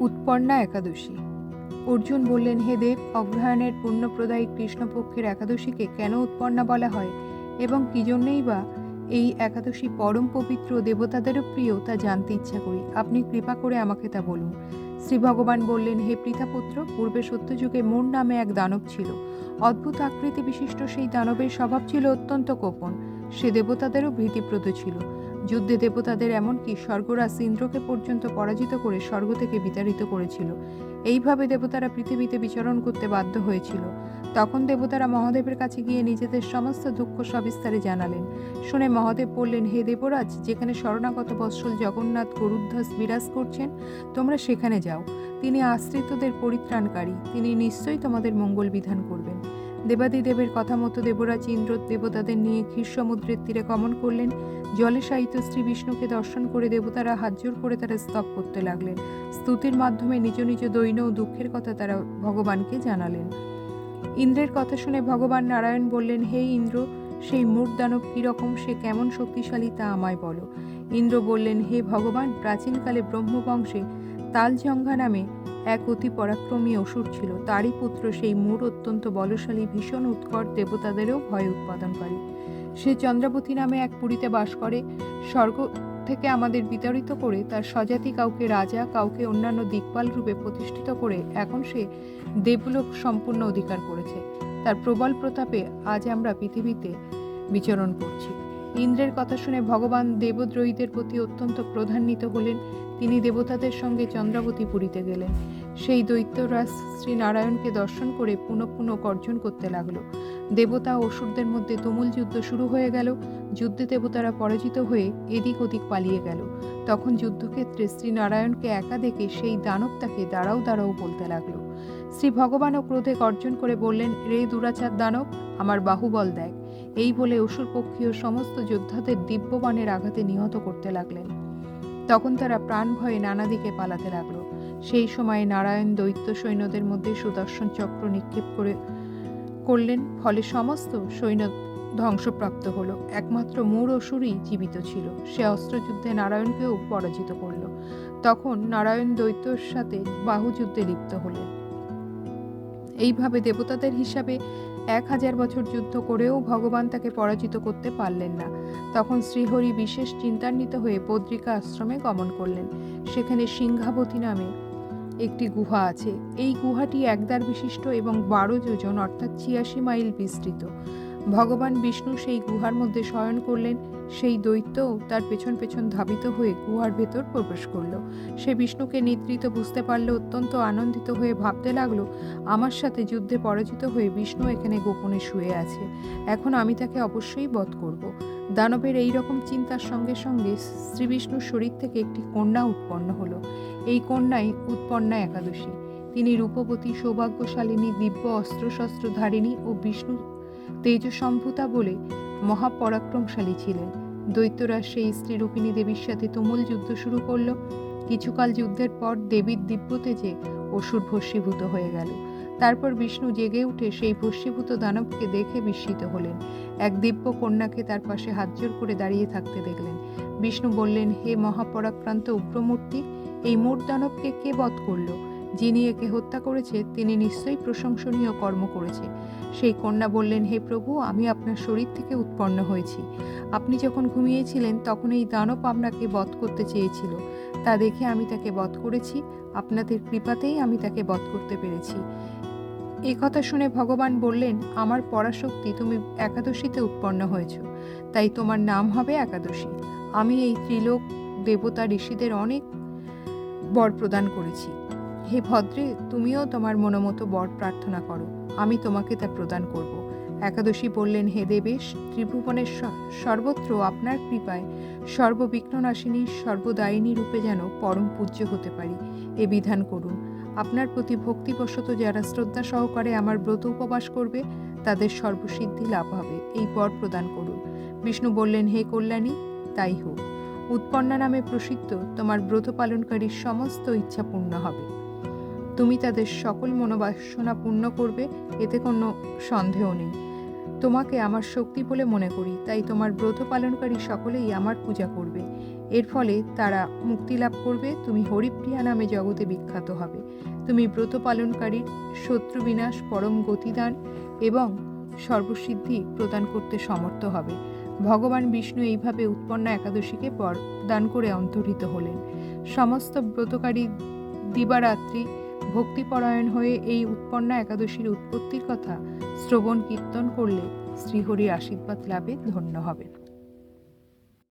উৎপন্না একাদশী। অর্জুন বললেন, হে দেব, অগ্রহায়ণের পুণ্যপ্রদায়ী কৃষ্ণপক্ষের একাদশীকে কেন উৎপন্না বলা হয়? এবং কী জন্যেই বা এই একাদশী পরম পবিত্র দেবতাদেরও প্রিয় তা জানতে ইচ্ছা করি। আপনি কৃপা করে আমাকে তা বলুন। শ্রী ভগবান বললেন, হে পৃথাপুত্র, পূর্বে সত্যযুগে মোর নামে এক দানব ছিল। অদ্ভুত আকৃতি বিশিষ্ট সেই দানবের স্বভাব ছিল অত্যন্ত গোপন। সে দেবতাদেরও ভীতিপ্রদ ছিল। যুদ্ধে দেবতাদের এমনকি স্বর্গরাজ ইন্দ্রকে পর্যন্ত পরাজিত করে স্বর্গ থেকে বিতাড়িত করেছিল। এইভাবে দেবতারা পৃথিবীতে বিচরণ করতে বাধ্য হয়েছিল। তখন দেবতারা মহাদেবের কাছে গিয়ে নিজেদের সমস্ত দুঃখ সবিস্তারে জানালেন। শুনে মহাদেব বললেন, হে দেবরাজ, যেখানে শরণাগত বৎসল জগন্নাথ গরুধ্বস বিরাজ করছেন, তোমরা সেখানে যাও। তিনি আশ্রিতদের পরিত্রাণকারী। তিনি নিশ্চয়ই তোমাদের মঙ্গল বিধান করবেন। দেবাদিদেবের কথা মতো দেবরাজ ইন্দ্র দেবতাদের নিয়ে ক্ষীর সমুদ্রের তীরে গমন করলেন। জলে সাহিত্য শ্রী বিষ্ণুকে দর্শন করে দেবতারা হাতজোর করে তারা স্তব করতে লাগলেন। স্তুতির মাধ্যমে নিজ নিজ দৈন ও দুঃখের কথা তারা ভগবানকে জানালেন। ইন্দ্রের কথা শুনে ভগবান নারায়ণ বললেন, হে ইন্দ্র, সেই মূর দানব কীরকম সে কেমন শক্তিশালী তা আমায় বলো। ইন্দ্র বললেন, হে ভগবান, প্রাচীনকালে ব্রহ্মবংশে তালজঙ্ঘা নামে এক অতি পরাক্রমী অসুর ছিল। তারই পুত্র সেই মূর অত্যন্ত বলশালী, ভীষণ উৎকট দেবতাদেরও ভয় উৎপাদনকারী সে চন্দ্রাবতী নামে এক পুরীতে বাস করে। স্বর্গ থেকে আমাদের বিতাড়িত করে তার স্বজাতি কাউকে রাজা, কাউকে অন্যান্য দিকপাল রূপে প্রতিষ্ঠিত করে এখন সে দেবলোক সম্পূর্ণ অধিকার করেছে। তার প্রবল প্রতাপে আজ আমরা পৃথিবীতে বিচরণ করছি। ইন্দ্রের কথা শুনে ভগবান দেবদ্রোহীদের প্রতি অত্যন্ত প্রধান্বিত হলেন। তিনি দেবতাদের সঙ্গে চন্দ্রাবতী পুরীতে গেলেন। সেই দৈত্যরাজ শ্রীনারায়ণকে দর্শন করে পুনঃ পুনঃ গর্জন করতে লাগল। দেবতা অসুরদের মধ্যে তুমুল যুদ্ধ শুরু হয়ে গেল। যুদ্ধে দেবতারা পরাজিত হয়ে এদিক ওদিক পালিয়ে গেল। তখন যুদ্ধক্ষেত্রে শ্রীনারায়ণকে একা দেখে সেই দানব তাকে দাঁড়াও দাঁড়াও বলতে লাগল। শ্রী ভগবানও ক্রোধে গর্জন করে বললেন, রে দুরাচার দানব, আমার বাহুবল দেখ। এই বলে অসুর পক্ষীয় সমস্ত যোদ্ধাদের দিব্যবাণের আঘাতে নিহত করতে লাগলেন। তখন তারা প্রাণ ভয়ে নানা দিকে পালাতে লাগল। সেই সময় নারায়ণ দৈত্য সৈন্যদের মধ্যে সুদর্শন চক্র নিক্ষেপ করে করলেন, ফলে সমস্ত সৈন্য ধ্বংসপ্রাপ্ত হলো। একমাত্র মূর অসুরই জীবিত ছিল। সে অস্ত্রযুদ্ধে নারায়ণকেও পরাজিত করল। তখন নারায়ণ দৈত্যর সাথে বাহুযুদ্ধে লিপ্ত হলেন। এইভাবে দেবতাদের হিসাবে এক হাজার বছর যুদ্ধ করেও ভগবান তাকে পরাজিত করতে পারলেন না। তখন শ্রীহরি বিশেষ চিন্তান্বিত হয়ে পদ্রিকা আশ্রমে গমন করলেন, সেখানে সিংহাবতী নামে একটি গুহা আছে। এই গুহাটি একদার বিশিষ্ট এবং বারো যোজন, অর্থাৎ ছিয়াশি মাইল বিস্তৃত। ভগবান বিষ্ণু সেই গুহার মধ্যে শয়ন করলেন। সেই দৈত্যও তার পেছন পেছন ধাবিত হয়ে গুহার ভেতর প্রবেশ করল। সে বিষ্ণুকে নিদ্রিত বুঝতে পারলে অত্যন্ত আনন্দিত হয়ে ভাবতে লাগল, আমার সাথে যুদ্ধে পরাজিত হয়ে বিষ্ণু এখানে গোপনে শুয়ে আছে। এখন আমি তাকে অবশ্যই বধ করব। দানবের এই রকম চিন্তার সঙ্গে সঙ্গে শ্রী বিষ্ণুর শরীর থেকে একটি কন্যা উৎপন্ন হলো। এই কন্যাই উৎপন্না একাদশী। তিনি রূপবতী, সৌভাগ্যশালিনী, দিব্য অস্ত্রশস্ত্র ধারিণী ও বিষ্ণু তেজসম্ভূতা বলে মহাপরাক্রমশালী ছিলেন। দৈত্যরাজ সেই স্ত্রী রূপিণী দেবীর সাথে তুমুল যুদ্ধ শুরু করল। কিছুকাল যুদ্ধের পর দেবীর দিব্য তেজে অসুর ভস্মীভূত হয়ে গেল। তারপর বিষ্ণু জেগে উঠে সেই ভস্মীভূত দানবকে দেখে বিস্মিত হলেন। এক দিব্য কন্যাকে তার পাশে হাতজোর করে দাঁড়িয়ে থাকতে দেখলেন। বিষ্ণু বললেন, হে মহাপরাক্রান্ত উগ্রমূর্তি, এই মূর দানবকে কে বধ করল? যিনি একে হত্যা করেছে, তিনি নিশ্চয়ই প্রশংসনীয় কর্ম করেছে। সেই কন্যা বললেন, হে প্রভু, আমি আপনার শরীর থেকে উৎপন্ন হয়েছি। আপনি যখন ঘুমিয়েছিলেন, তখন এই দানব আপনাকে বধ করতে চেয়েছিল। তা দেখে আমি তাকে বধ করেছি, আপনাদের কৃপাতেই আমি তাকে বধ করতে পেরেছি। এ কথা শুনে ভগবান বললেন, আমার পরাশক্তি, তুমি একাদশীতে উৎপন্ন হয়েছ। তাই তোমার নাম হবে একাদশী। আমি এই ত্রিলোক দেবতা ঋষিদের অনেক বর প্রদান করেছি। হে ভদ্রে, তুমিও তোমার মনোমতো বর প্রার্থনা করো। আমি তোমাকে তা প্রদান করব। একাদশী বললেন, হে দেবেশ ত্রিভুবনের সর্বত্র আপনার কৃপায় সর্ববিঘ্ননাশিনী, সর্বদায়িনী রূপে যেন পরম পূজ্য হতে পারি। এ বিধান করুন। আপনার প্রতি ভক্তিবশত যারা শ্রদ্ধা সহকারে আমার ব্রত উপবাস করবে, তাদের সর্বসিদ্ধি লাভ হবে। এই বর প্রদান করুন। বিষ্ণু বললেন, হে কল্যাণী, তাই হোক। উৎপন্না নামে প্রসিদ্ধ তোমার ব্রত পালনকারীর সমস্ত ইচ্ছা পূর্ণ হবে। তুমি তাদের সকল মনোবাসনা পূর্ণ করবে, এতে কোনো সন্দেহ নেই। তোমাকে আমার শক্তি বলে মনে করি, তাই তোমার ব্রত পালনকারী সকলেই আমার পূজা করবে। এর ফলে তারা মুক্তি লাভ করবে, তুমি হরিপ্রিয়া নামে জগতে বিখ্যাত হবে। তুমি ব্রত পালনকারীর শত্রু বিনাশ, পরম গতিদান এবং সর্বসিদ্ধি প্রদান করতে সমর্থ হবে। ভগবান বিষ্ণু এইভাবে উৎপন্ন একাদশীকে দান করে অন্তর্হিত হলেন। সমস্ত ব্রতকারী দিবারাত্রি ভক্তিপরায়ণ হয়ে এই উৎপন্ন একাদশীর উৎপত্তির কথা শ্রবণ কীর্তন করলে শ্রীহরির আশীর্বাদ লাভে ধন্য হবেন।